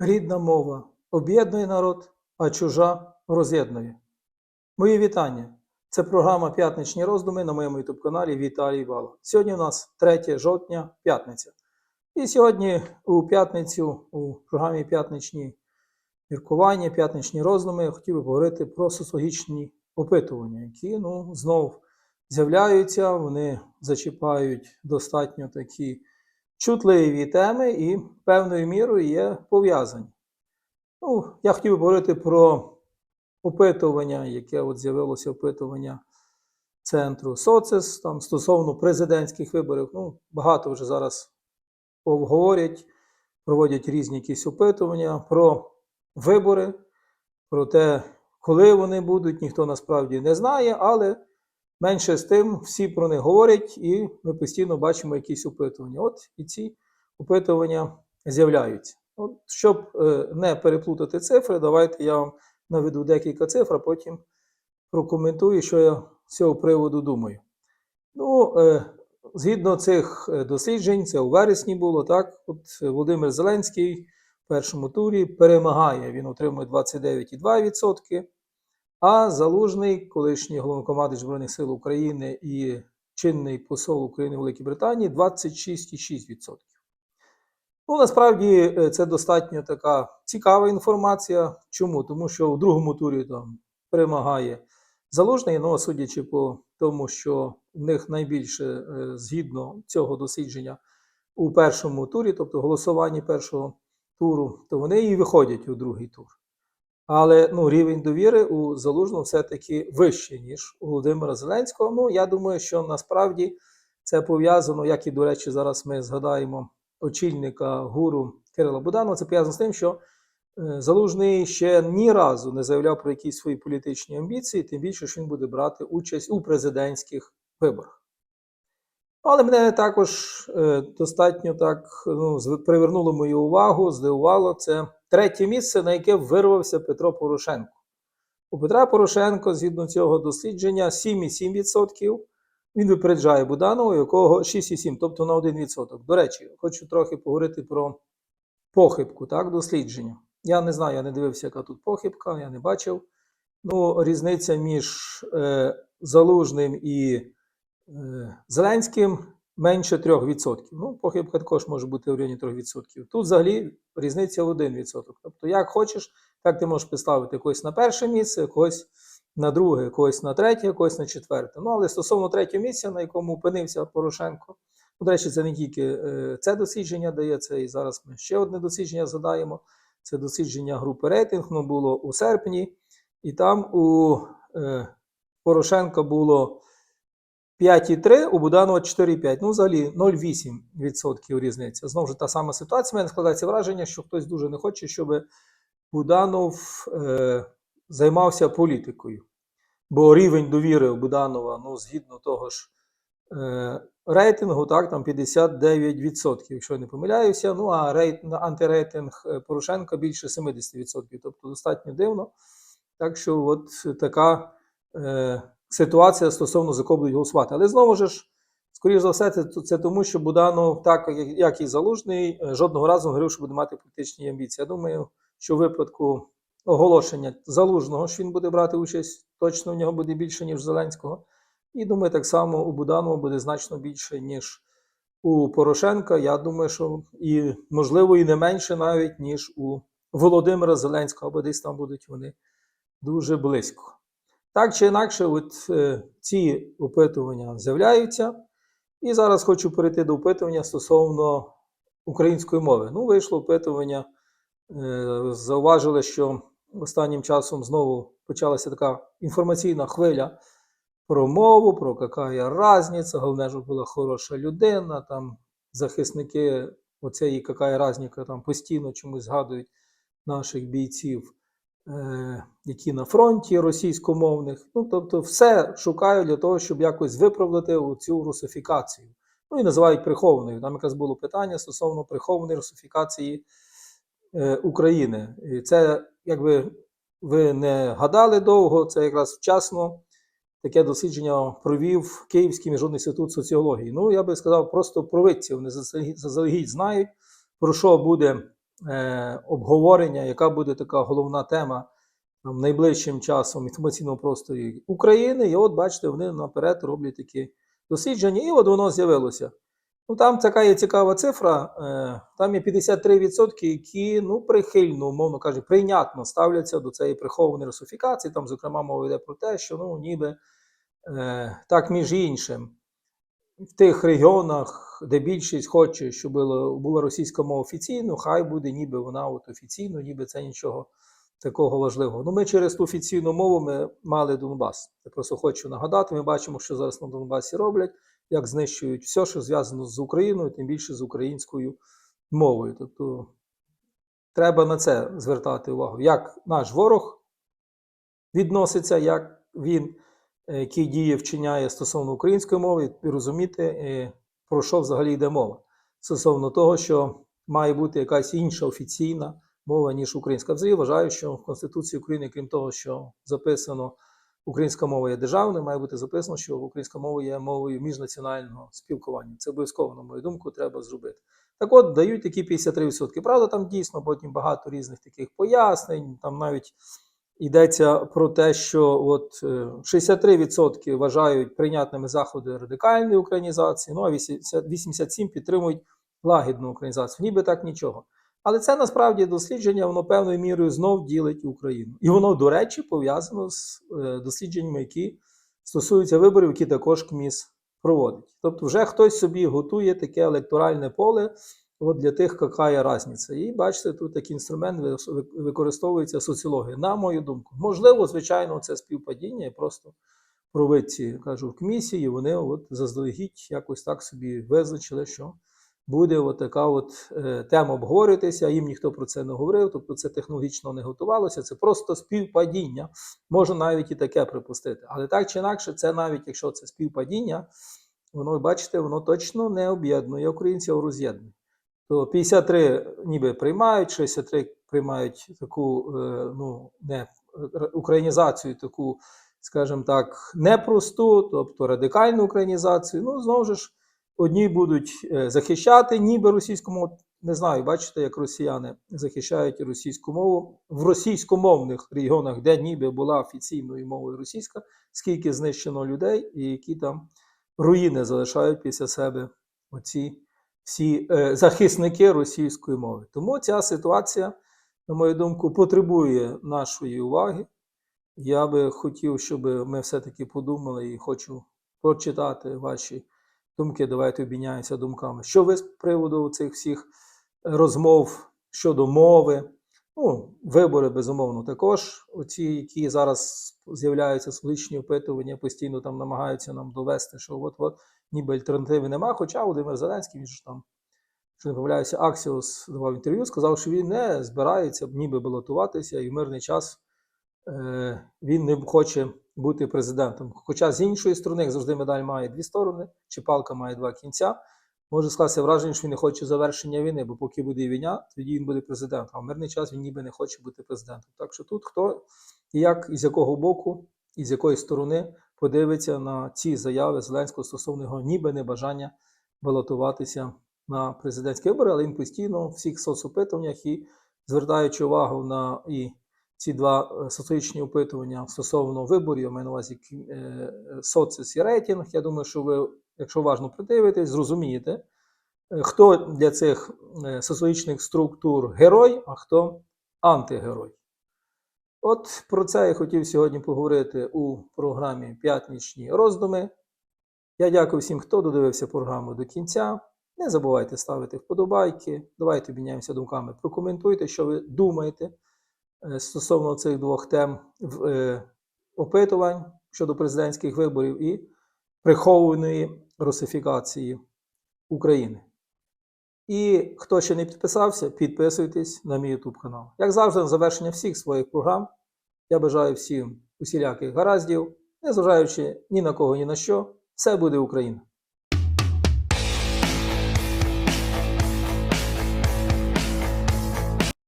Рідна мова об'єднує народ, а чужа роз'єднує. Мої вітання. Це програма П'ятничні роздуми на моєму youtube каналі Віталій Вала. Сьогодні у нас 3 жовтня, п'ятниця. І сьогодні у п'ятницю у програмі П'ятничні міркування, п'ятничні роздуми я хотів би поговорити про соціологічні опитування, які ну, знов з'являються, вони зачіпають достатньо такі чутливі теми і певною мірою є пов'язані. Ну, я хотів би говорити про опитування, яке от з'явилося опитування центру СОЦЕС там, стосовно президентських виборів. Ну, багато вже зараз говорять, проводять різні якісь опитування про вибори, про те, коли вони будуть, ніхто насправді не знає, але менше з тим всі про них говорять, і ми постійно бачимо якісь опитування. От і ці опитування з'являються. От, щоб е, не переплутати цифри, давайте я вам наведу декілька цифр, а потім прокоментую, що я з цього приводу думаю. Ну, е, згідно цих е, досліджень, це у вересні було так. От Володимир Зеленський в першому турі перемагає, він отримує 29,2%. А Залужний, колишній головнокомандувач Збройних сил України і чинний посол України в Великій Британії 26,6%. Ну, насправді е, це достатньо така цікава інформація. Чому? Тому що у другому турі там перемагає Залужний, ну, судячи по тому, що в них найбільше е, згідно цього дослідження у першому турі, тобто голосуванні першого туру, то вони і виходять у другий тур. Але ну, рівень довіри у Залужного все-таки вищий, ніж у Володимира Зеленського. Ну, я думаю, що насправді це пов'язано, як і, до речі, зараз ми згадаємо очільника гуру Кирила Буданова. Це пов'язано з тим, що е, Залужний ще ні разу не заявляв про якісь свої політичні амбіції, тим більше, що він буде брати участь у президентських виборах. Але мене також е, достатньо так ну, привернуло мою увагу, здивувало це третє місце, на яке вирвався Петро Порошенко. У Петра Порошенко, згідно цього дослідження, 7,7%. Він випереджає Буданова, якого 6,7%, тобто на 1%. До речі, хочу трохи поговорити про похибку так, дослідження. Я не знаю, я не дивився, яка тут похибка, я не бачив. Ну, різниця між е, Залужним і е, Зеленським менше 3%. Ну, похибка також може бути в районі 3%. Тут взагалі різниця в 1%. Тобто, як хочеш, так ти можеш поставити когось на перше місце, когось на друге, когось на третє, когось на четверте. Ну, але стосовно третього місця, на якому опинився Порошенко, ну, до речі, це не тільки е, це дослідження дає, це і зараз ми ще одне дослідження задаємо. Це дослідження групи рейтинг, воно було у серпні, і там у е, Порошенка було 5,3, у Буданова 4,5. Ну, взагалі 0,8% різниця. Знову ж та сама ситуація. У мене складається враження, що хтось дуже не хоче, щоб Буданов е, займався політикою. Бо рівень довіри у Буданова, ну, згідно того ж е, рейтингу, так, там 59%, якщо я не помиляюся. Ну, а рейт, антирейтинг Порошенка більше 70%. Тобто достатньо дивно. Так що, от така е, ситуація стосовно за кого будуть голосувати. Але знову ж, скоріш за все, це, це тому, що Буданов, так як, і Залужний, жодного разу говорив, що буде мати політичні амбіції. Я думаю, що в випадку оголошення Залужного, що він буде брати участь, точно в нього буде більше, ніж Зеленського. І думаю, так само у Буданова буде значно більше, ніж у Порошенка. Я думаю, що і можливо і не менше навіть, ніж у Володимира Зеленського, або десь там будуть вони дуже близько. Так чи інакше, от е, ці опитування з'являються. І зараз хочу перейти до опитування стосовно української мови. Ну, вийшло опитування, е, зауважили, що останнім часом знову почалася така інформаційна хвиля про мову, про яка різниця, головне, щоб була хороша людина, там захисники оцеї яка різниця там постійно чомусь згадують наших бійців, які на фронті російськомовних. Ну, тобто, все шукають для того, щоб якось виправдати цю русифікацію. Ну і називають прихованою. Там якраз було питання стосовно прихованої русифікації е, України. І це, якби ви не гадали довго, це якраз вчасно таке дослідження провів Київський міжнародний інститут соціології. Ну, я би сказав, просто провидці. Вони заздалегідь знають, про що буде е, обговорення, яка буде така головна тема там, найближчим часом в інформаційному просторі України. І от бачите, вони наперед роблять такі дослідження, і от воно з'явилося. Ну, там така є цікава цифра. Е, там є 53%, які ну, прихильно, умовно кажучи, прийнятно ставляться до цієї прихованої русифікації. Там, зокрема, мова йде про те, що ну, ніби е, так, між іншим, в тих регіонах, де більшість хоче, щоб було, була російська мова офіційно, хай буде, ніби вона от офіційно, ніби це нічого такого важливого. Ну, ми через ту офіційну мову ми мали Донбас. Я просто хочу нагадати, ми бачимо, що зараз на Донбасі роблять, як знищують все, що зв'язано з Україною, тим більше з українською мовою. Тобто треба на це звертати увагу, як наш ворог відноситься, як він які дії вчиняє стосовно української мови, і розуміти, е, про що взагалі йде мова. Стосовно того, що має бути якась інша офіційна мова, ніж українська. Взагалі вважаю, що в Конституції України, крім того, що записано українська мова є державною, має бути записано, що українська мова є мовою міжнаціонального спілкування. Це обов'язково, на мою думку, треба зробити. Так от дають такі 53%. Правда, там дійсно потім багато різних таких пояснень. Там навіть йдеться про те, що от е, 63% вважають прийнятними заходи радикальної українізації, ну а 80 87% підтримують лагідну українізацію. Ніби так нічого. Але це насправді дослідження, воно певною мірою знов ділить Україну. І воно, до речі, пов'язано з е, дослідженнями, які стосуються виборів, які також КМІС проводить. Тобто, вже хтось собі готує таке електоральне поле от для тих, яка є різниця. І бачите, тут такий інструмент ви- ви- використовується соціологія. На мою думку, можливо, звичайно, це співпадіння, і просто провидці кажу в комісії, вони от заздалегідь якось так собі визначили, що буде от така от е, тема обговорюватися. Їм ніхто про це не говорив, тобто це технологічно не готувалося. Це просто співпадіння. Можна навіть і таке припустити. Але так чи інакше, це навіть якщо це співпадіння, воно бачите, воно точно не об'єднує українців, роз'єднує. То 53 ніби приймають, 63 приймають таку е, ну, не українізацію, таку, скажімо так, непросту, тобто радикальну українізацію. Ну, знову ж, одні будуть е, захищати ніби російську мову. Не знаю, бачите, як росіяни захищають російську мову в російськомовних регіонах, де ніби була офіційною мовою російська, скільки знищено людей, і які там руїни залишають після себе оці всі е, захисники російської мови. Тому ця ситуація, на мою думку, потребує нашої уваги. Я би хотів, щоб ми все-таки подумали і хочу прочитати ваші думки. Давайте обміняємося думками. Що ви з приводу цих всіх розмов щодо мови? Ну, вибори, безумовно, також. Оці, які зараз з'являються соціологічні опитування, постійно там намагаються нам довести, що от-от ніби альтернативи нема. Хоча Володимир Зеленський, він ж там, що не помиляюся, Аксіос давав інтерв'ю, сказав, що він не збирається ніби балотуватися і в мирний час е, він не хоче бути президентом. Хоча з іншої сторони, як завжди, медаль має дві сторони, чи палка має два кінця. Може скластися враження, що він не хоче завершення війни, бо поки буде війна, тоді він буде президентом. А в мирний час він ніби не хоче бути президентом. Так що тут хто і як, і з якого боку, і з якої сторони подивиться на ці заяви Зеленського стосовно його ніби небажання балотуватися на президентські вибори, але він постійно в всіх соцопитуваннях і звертаючи увагу на і ці два е, соціологічні опитування стосовно виборів, я маю на увазі е, социс і рейтинг. Я думаю, що ви, якщо уважно придивитесь, зрозумієте, е, хто для цих соціологічних структур герой, а хто антигерой. От про це я хотів сьогодні поговорити у програмі П'ятнічні роздуми. Я дякую всім, хто додивився програму до кінця. Не забувайте ставити вподобайки. Давайте обміняємося думками. Прокоментуйте, що ви думаєте е, стосовно цих двох тем е, опитувань щодо президентських виборів і прихованої русифікації України. І хто ще не підписався, підписуйтесь на мій YouTube канал. Як завжди, на завершення всіх своїх програм я бажаю всім усіляких гараздів, незважаючи ні на кого, ні на що, все буде Україна!